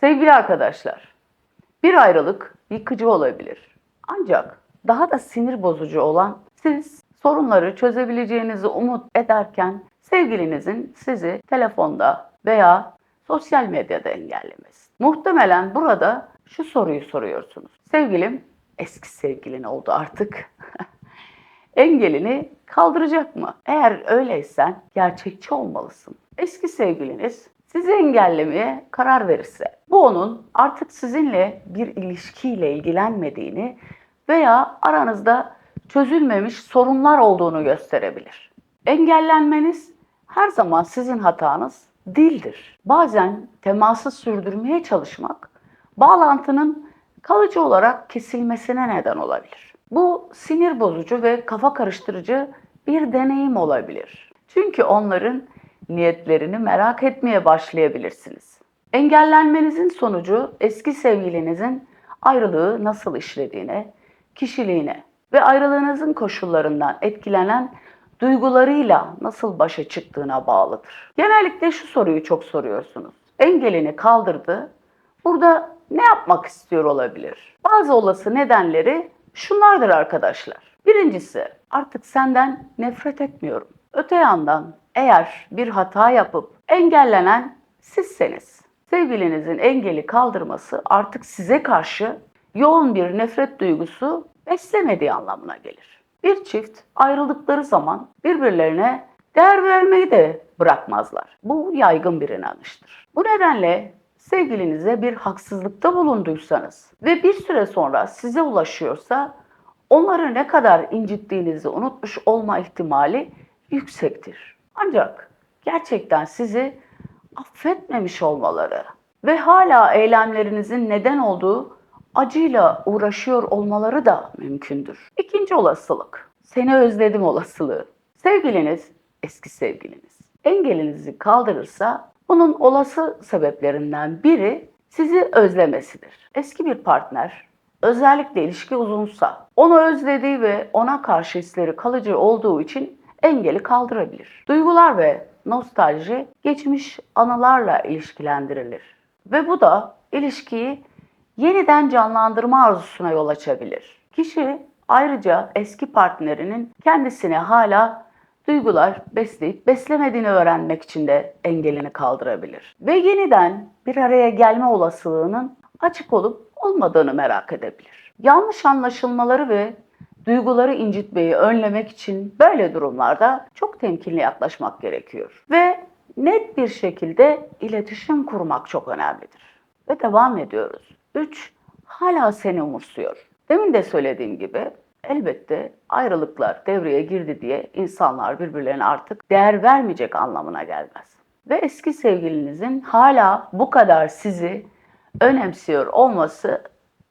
Sevgili arkadaşlar, bir ayrılık yıkıcı olabilir. Ancak daha da sinir bozucu olan siz sorunları çözebileceğinizi umut ederken sevgilinizin sizi telefonda veya sosyal medyada engellemesi. Muhtemelen burada şu soruyu soruyorsunuz. Sevgilim eski sevgilin oldu artık. Engelini kaldıracak mı? Eğer öyleysen gerçekçi olmalısın. Eski sevgiliniz sizi engellemeye karar verirse bu onun artık sizinle bir ilişkiyle ilgilenmediğini veya aranızda çözülmemiş sorunlar olduğunu gösterebilir. Engellenmeniz her zaman sizin hatanız değildir. Bazen teması sürdürmeye çalışmak bağlantının kalıcı olarak kesilmesine neden olabilir. Bu sinir bozucu ve kafa karıştırıcı bir deneyim olabilir. Çünkü onların niyetlerini merak etmeye başlayabilirsiniz. Engellenmenizin sonucu eski sevgilinizin ayrılığı nasıl işlediğine, kişiliğine ve ayrılığınızın koşullarından etkilenen duygularıyla nasıl başa çıktığına bağlıdır. Genellikle şu soruyu çok soruyorsunuz. Engelini kaldırdı. Burada ne yapmak istiyor olabilir? Bazı olası nedenleri şunlardır arkadaşlar. Birincisi artık senden nefret etmiyorum. Öte yandan eğer bir hata yapıp engellenen sizseniz sevgilinizin engeli kaldırması artık size karşı yoğun bir nefret duygusu beslemediği anlamına gelir. Bir çift ayrıldıkları zaman birbirlerine değer vermeyi de bırakmazlar. Bu yaygın bir inanıştır. Bu nedenle sevgilinize bir haksızlıkta bulunduysanız ve bir süre sonra size ulaşıyorsa onları ne kadar incittiğinizi unutmuş olma ihtimali yüksektir. Ancak gerçekten sizi affetmemiş olmaları ve hala eylemlerinizin neden olduğu acıyla uğraşıyor olmaları da mümkündür. İkinci olasılık, seni özledim olasılığı. Sevgiliniz, eski sevgiliniz, engelinizi kaldırırsa bunun olası sebeplerinden biri sizi özlemesidir. Eski bir partner, özellikle ilişki uzunsa, onu özlediği ve ona karşı hisleri kalıcı olduğu için engeli kaldırabilir. Duygular ve nostalji geçmiş anılarla ilişkilendirilir. Ve bu da ilişkiyi yeniden canlandırma arzusuna yol açabilir. Kişi ayrıca eski partnerinin kendisine hala duygular besleyip beslemediğini öğrenmek için de engelini kaldırabilir. Ve yeniden bir araya gelme olasılığının açık olup olmadığını merak edebilir. Yanlış anlaşılmaları ve duyguları incitmeyi önlemek için böyle durumlarda çok temkinli yaklaşmak gerekiyor. Ve net bir şekilde iletişim kurmak çok önemlidir. Ve devam ediyoruz. 3. Hala seni umursuyor. Demin de söylediğim gibi elbette ayrılıklar devreye girdi diye insanlar birbirlerine artık değer vermeyecek anlamına gelmez. Ve eski sevgilinizin hala bu kadar sizi önemsiyor olması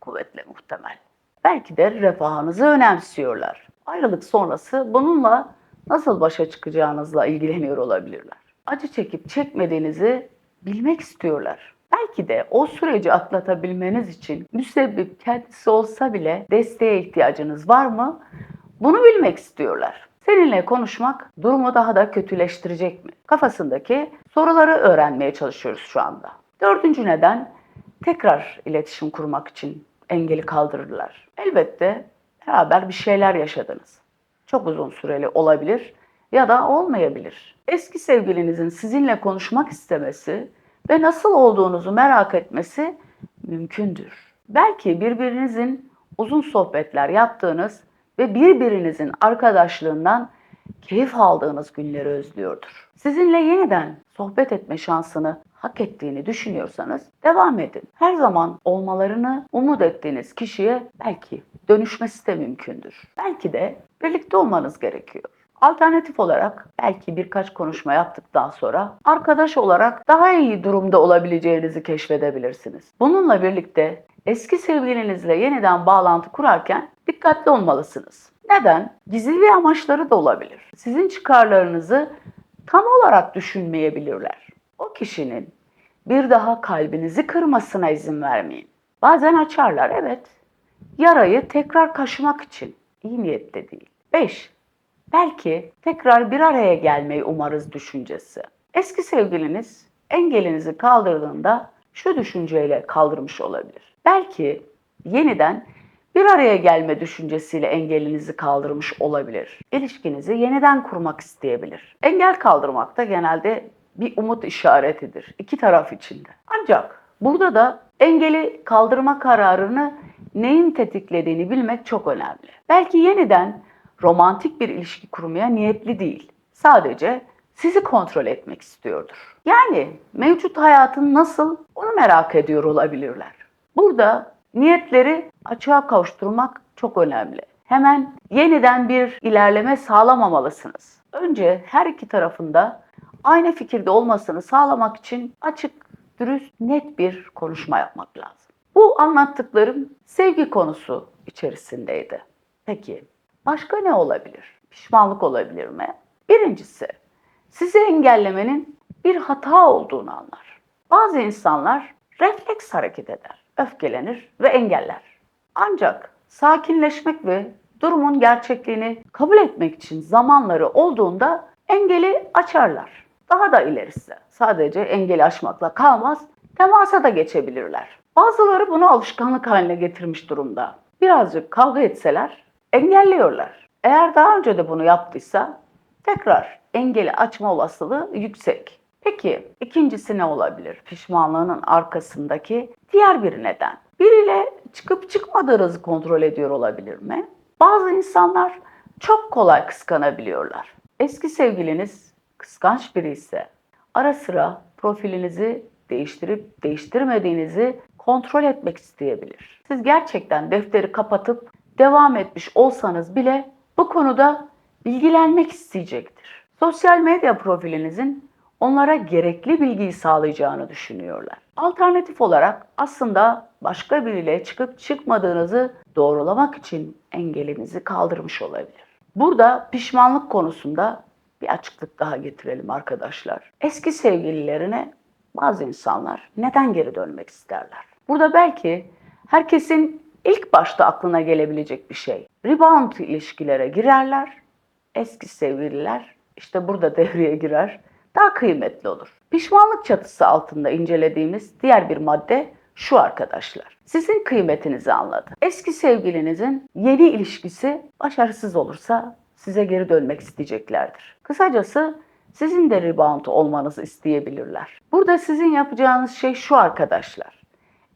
kuvvetle muhtemel. Belki de refahınızı önemsiyorlar. Ayrılık sonrası bununla nasıl başa çıkacağınızla ilgileniyor olabilirler. Acı çekip çekmediğinizi bilmek istiyorlar. Belki de o süreci atlatabilmeniz için müsebbip kendisi olsa bile desteğe ihtiyacınız var mı? Bunu bilmek istiyorlar. Seninle konuşmak durumu daha da kötüleştirecek mi? Kafasındaki soruları öğrenmeye çalışıyoruz şu anda. Dördüncü neden tekrar iletişim kurmak için engeli kaldırırlar. Elbette beraber bir şeyler yaşadınız. Çok uzun süreli olabilir ya da olmayabilir. Eski sevgilinizin sizinle konuşmak istemesi ve nasıl olduğunuzu merak etmesi mümkündür. Belki birbirinizin uzun sohbetler yaptığınız ve birbirinizin arkadaşlığından keyif aldığınız günleri özlüyordur. Sizinle yeniden sohbet etme şansını hak ettiğini düşünüyorsanız devam edin. Her zaman olmalarını umut ettiğiniz kişiye belki dönüşmesi de mümkündür. Belki de birlikte olmanız gerekiyor. Alternatif olarak belki birkaç konuşma yaptıktan sonra arkadaş olarak daha iyi durumda olabileceğinizi keşfedebilirsiniz. Bununla birlikte eski sevgilinizle yeniden bağlantı kurarken dikkatli olmalısınız. Neden? Gizli amaçları da olabilir. Sizin çıkarlarınızı tam olarak düşünmeyebilirler. O kişinin bir daha kalbinizi kırmasına izin vermeyin. Bazen açarlar evet. Yarayı tekrar kaşımak için. iyi niyetle değil. 5. Belki tekrar bir araya gelmeyi umarız düşüncesi. Eski sevgiliniz engelinizi kaldırdığında şu düşünceyle kaldırmış olabilir. Belki yeniden bir araya gelme düşüncesiyle engelinizi kaldırmış olabilir. İlişkinizi yeniden kurmak isteyebilir. Engel kaldırmak da genelde bir umut işaretidir iki taraf için de. Ancak burada da engeli kaldırma kararını neyin tetiklediğini bilmek çok önemli. Belki yeniden romantik bir ilişki kurmaya niyetli değil. Sadece sizi kontrol etmek istiyordur. Yani mevcut hayatın nasıl onu merak ediyor olabilirler. Burada niyetleri açığa kavuşturmak çok önemli. Hemen yeniden bir ilerleme sağlamamalısınız. Önce her iki tarafında aynı fikirde olmasını sağlamak için açık, dürüst, net bir konuşma yapmak lazım. Bu anlattıklarım sevgi konusu içerisindeydi. Peki başka ne olabilir? Pişmanlık olabilir mi? Birincisi, sizi engellemenin bir hata olduğunu anlar. Bazı insanlar refleks hareket eder, öfkelenir ve engeller. Ancak sakinleşmek ve durumun gerçekliğini kabul etmek için zamanları olduğunda engeli açarlar. Daha da ilerisi sadece engeli aşmakla kalmaz, temasa da geçebilirler. Bazıları bunu alışkanlık haline getirmiş durumda. Birazcık kavga etseler engelliyorlar. Eğer daha önce de bunu yaptıysa tekrar engeli açma olasılığı yüksek. Peki ikincisi ne olabilir? Pişmanlığının arkasındaki diğer bir neden. Biriyle çıkıp çıkmadığınızı kontrol ediyor olabilir mi? Bazı insanlar çok kolay kıskanabiliyorlar. Eski sevgiliniz kıskanç biri ise ara sıra profilinizi değiştirip değiştirmediğinizi kontrol etmek isteyebilir. Siz gerçekten defteri kapatıp devam etmiş olsanız bile bu konuda bilgilenmek isteyecektir. Sosyal medya profilinizin onlara gerekli bilgiyi sağlayacağını düşünüyorlar. Alternatif olarak aslında başka biriyle çıkıp çıkmadığınızı doğrulamak için engelinizi kaldırmış olabilir. Burada pişmanlık konusunda bir açıklık daha getirelim arkadaşlar. Eski sevgililerine bazı insanlar neden geri dönmek isterler? Burada belki herkesin ilk başta aklına gelebilecek bir şey. Rebound ilişkilere girerler. Eski sevgililer işte burada devreye girer. Daha kıymetli olur. Pişmanlık çatısı altında incelediğimiz diğer bir madde şu arkadaşlar. Sizin kıymetinizi anladı. Eski sevgilinizin yeni ilişkisi başarısız olursa size geri dönmek isteyeceklerdir. Kısacası sizin de rebound olmanızı isteyebilirler. Burada sizin yapacağınız şey şu arkadaşlar.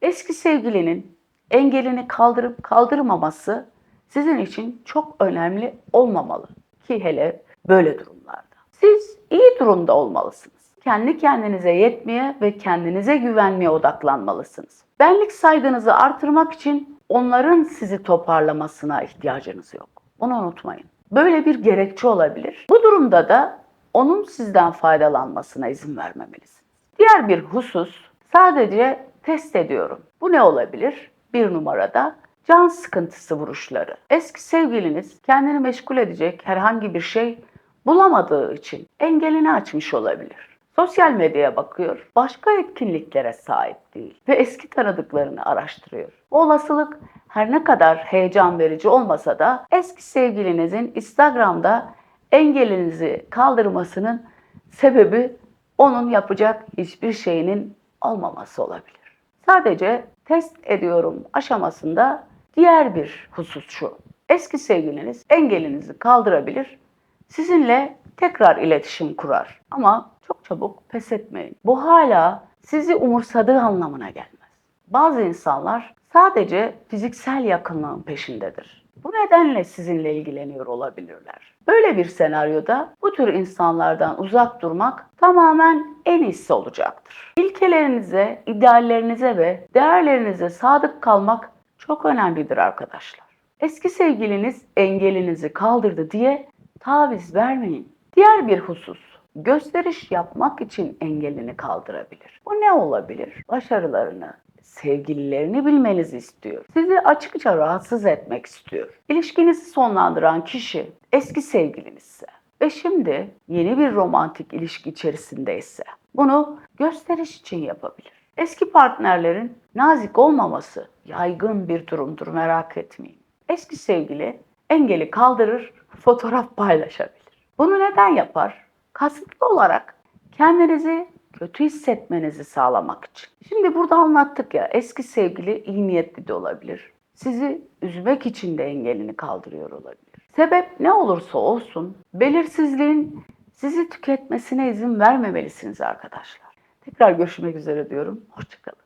Eski sevgilinin engelini kaldırıp kaldırmaması sizin için çok önemli olmamalı ki hele böyle durumlarda. Siz iyi durumda olmalısınız. Kendi kendinize yetmeye ve kendinize güvenmeye odaklanmalısınız. Benlik saygınızı artırmak için onların sizi toparlamasına ihtiyacınız yok. Bunu unutmayın. Böyle bir gerekçe olabilir. Bu durumda da onun sizden faydalanmasına izin vermemelisiniz. Diğer bir husus sadece test ediyorum. Bu ne olabilir? Bir numarada can sıkıntısı vuruşları. Eski sevgiliniz kendini meşgul edecek herhangi bir şey bulamadığı için engelini açmış olabilir. Sosyal medyaya bakıyor, başka etkinliklere sahip değil ve eski tanıdıklarını araştırıyor. Bu olasılık her ne kadar heyecan verici olmasa da eski sevgilinizin Instagram'da engelinizi kaldırmasının sebebi onun yapacak hiçbir şeyinin olmaması olabilir. Sadece test ediyorum aşamasında diğer bir husus şu. Eski sevgiliniz engelinizi kaldırabilir, sizinle tekrar iletişim kurar. Ama çok çabuk pes etmeyin. Bu hala sizi umursadığı anlamına gelmez. Bazı insanlar sadece fiziksel yakınlığın peşindedir. Bu nedenle sizinle ilgileniyor olabilirler. Böyle bir senaryoda bu tür insanlardan uzak durmak tamamen en iyisi olacaktır. İlkelerinize, ideallerinize ve değerlerinize sadık kalmak çok önemlidir arkadaşlar. Eski sevgiliniz engelinizi kaldırdı diye taviz vermeyin. Diğer bir husus, gösteriş yapmak için engelini kaldırabilir. Bu ne olabilir? Başarılarını, sevgililerini bilmenizi istiyor. Sizi açıkça rahatsız etmek istiyor. İlişkinizi sonlandıran kişi eski sevgilinizse ve şimdi yeni bir romantik ilişki içerisindeyse bunu gösteriş için yapabilir. Eski partnerlerin nazik olmaması yaygın bir durumdur merak etmeyin. Eski sevgili engeli kaldırır, fotoğraf paylaşabilir. Bunu neden yapar? Kasıtlı olarak kendinizi kötü hissetmenizi sağlamak için. Şimdi burada anlattık ya eski sevgili iyi niyetli de olabilir. Sizi üzmek için de engelini kaldırıyor olabilir. Sebep ne olursa olsun belirsizliğin sizi tüketmesine izin vermemelisiniz arkadaşlar. Tekrar görüşmek üzere diyorum. Hoşçakalın.